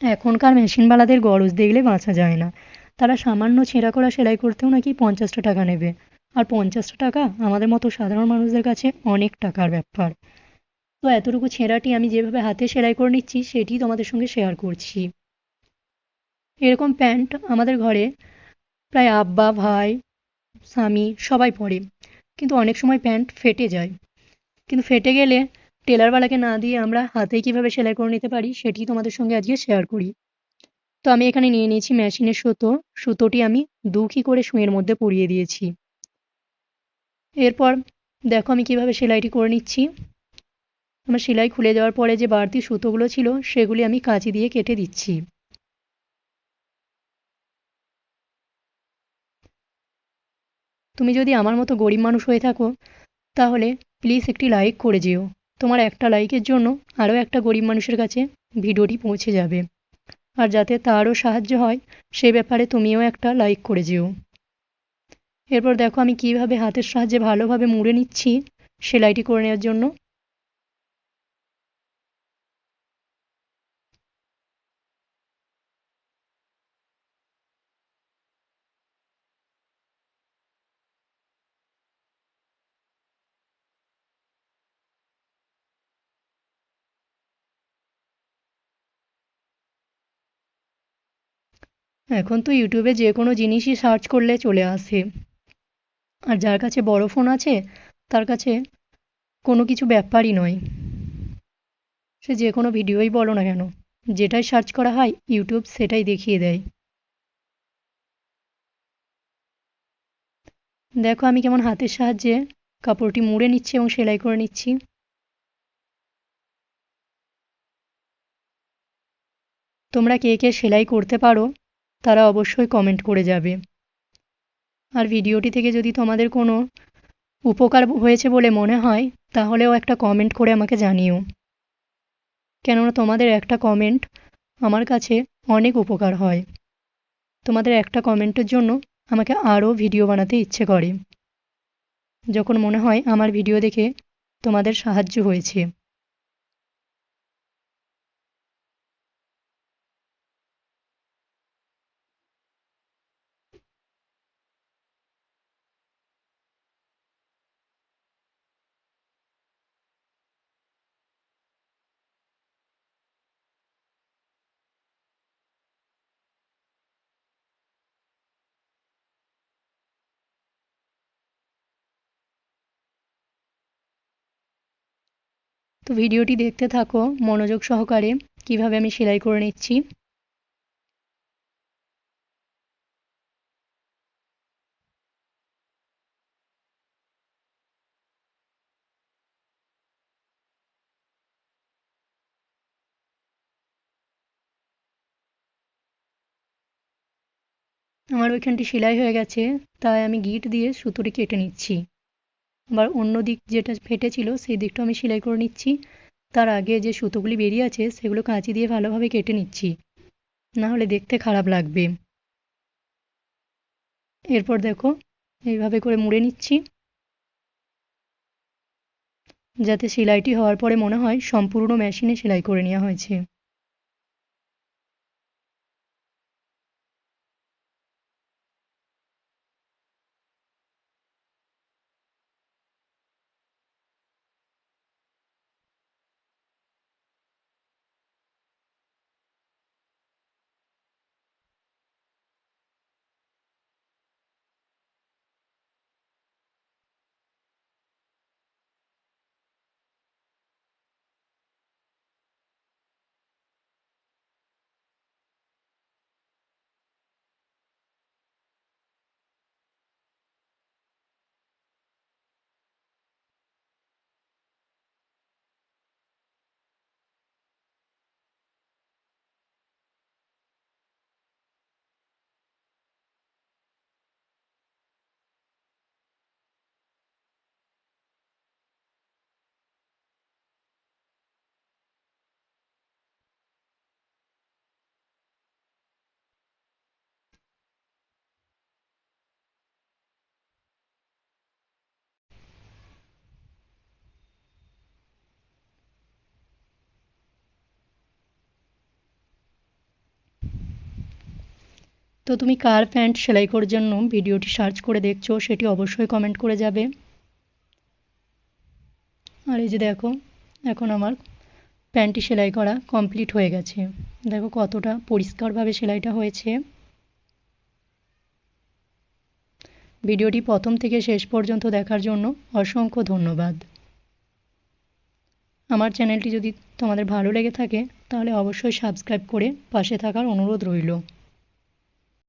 এখনকার মেশিনওয়ালাদের গরজ দেখলে বাঁচা যায় না। তারা সামান্য ছেঁড়া করা সেলাই করতেও নাকি পঞ্চাশটা টাকা নেবে। আর পঞ্চাশটা টাকা আমাদের মতো সাধারণ মানুষদের কাছে অনেক টাকার ব্যাপার। তো এতটুকু ছেঁড়াটি আমি যেভাবে হাতে সেলাই করে নিচ্ছি সেটি তোমাদের সঙ্গে শেয়ার করছি। এরকম প্যান্ট আমাদের ঘরে প্রায় আব্বা, ভাই, স্বামী সবাই পরে। কিন্তু অনেক সময় প্যান্ট ফেটে যায়। কিন্তু ফেটে গেলে টেলারওয়ালাকে না দিয়ে আমরা হাতে কীভাবে সেলাই করে নিতে পারি সেটি তোমাদের সঙ্গে আজকে শেয়ার করি। তো আমি এখানে নিয়ে নিয়েছি মেশিনের সুতো। সুতোটি আমি দুখি করে সুঁয়ের মধ্যে পরিয়ে দিয়েছি। এরপর দেখো আমি কীভাবে সেলাইটি করে নিচ্ছি। আমার সেলাই খুলে যাওয়ার পরে যে বাড়তি সুতোগুলো ছিল সেগুলি আমি কাঁচি দিয়ে কেটে দিচ্ছি। তুমি যদি আমার মতো গরিব মানুষ হয়ে থাকো, তাহলে প্লিজ একটি লাইক করে যেও। তোমার একটা লাইকের জন্য আরও একটা গরিব মানুষের কাছে ভিডিওটি পৌঁছে যাবে। আর যাতে তারও সাহায্য হয়, সে ব্যাপারে তুমিও একটা লাইক করে যেও। এরপর দেখো আমি কীভাবে হাতের সাহায্যে ভালোভাবে মুড়ে নিচ্ছি সেলাইটি করে নেওয়ার জন্য। এখন তো ইউটিউবে যে কোনো জিনিসই সার্চ করলে চলে আসে। আর যার কাছে বড় ফোন আছে, তার কাছে কোনো কিছু ব্যাপারই নয়। সে যে কোনো ভিডিওই বলো না কেন, যেটাই সার্চ করা হয়, ইউটিউব সেটাই দেখিয়ে দেয়। দেখো আমি কেমন হাতের সাহায্যে কাপড়টি মুড়ে নিচ্ছি এবং সেলাই করে নিচ্ছি। তোমরা কে কে সেলাই করতে পারো তারা অবশ্যই কমেন্ট করে যাবে। আর ভিডিওটি থেকে যদি তোমাদের কোনো উপকার হয়েছে বলে মনে হয়, তাহলেও একটা কমেন্ট করে আমাকে জানিও। কেননা তোমাদের একটা কমেন্ট আমার কাছে অনেক উপকার হয়। তোমাদের একটা কমেন্টের জন্য আমাকে আরও ভিডিও বানাতে ইচ্ছে করে। যখন মনে হয় আমার ভিডিও দেখে তোমাদের সাহায্য হয়েছে। তো ভিডিওটি দেখতে থাকো, মনোযোগ সহকারে কীভাবে আমি সেলাই করে নিচ্ছি। আমার ওইখানটি সেলাই হয়ে গেছে, তাই আমি গিট দিয়ে সুতোটি কেটে নিচ্ছি। আবার অন্য দিক যেটা ফেটেছিল, সেই দিকটা আমি সেলাই করে নিচ্ছি। তার আগে যে সুতোগুলি বেরিয়ে আছে, সেগুলো কাঁচি দিয়ে ভালোভাবে কেটে নিচ্ছি। না হলে দেখতে খারাপ লাগবে। এরপর দেখো, এইভাবে করে মুড়ে নিচ্ছি। যাতে সেলাইটি হওয়ার পরে মনে হয় সম্পূর্ণ মেশিনে সেলাই করে নেওয়া হয়েছে। তো তুমি কার প্যান্ট সেলাই করার জন্য ভিডিওটি সার্চ করে দেখছ সেটি অবশ্যই কমেন্ট করে যাবে। আর এই যে দেখো, এখন আমার প্যান্টটি সেলাই করা কমপ্লিট হয়ে গেছে। দেখো কতটা পরিষ্কারভাবে সেলাইটা হয়েছে। ভিডিওটি প্রথম থেকে শেষ পর্যন্ত দেখার জন্য অসংখ্য ধন্যবাদ। আমার চ্যানেলটি যদি তোমাদের ভালো লেগে থাকে, তাহলে অবশ্যই সাবস্ক্রাইব করে পাশে থাকার অনুরোধ রইল।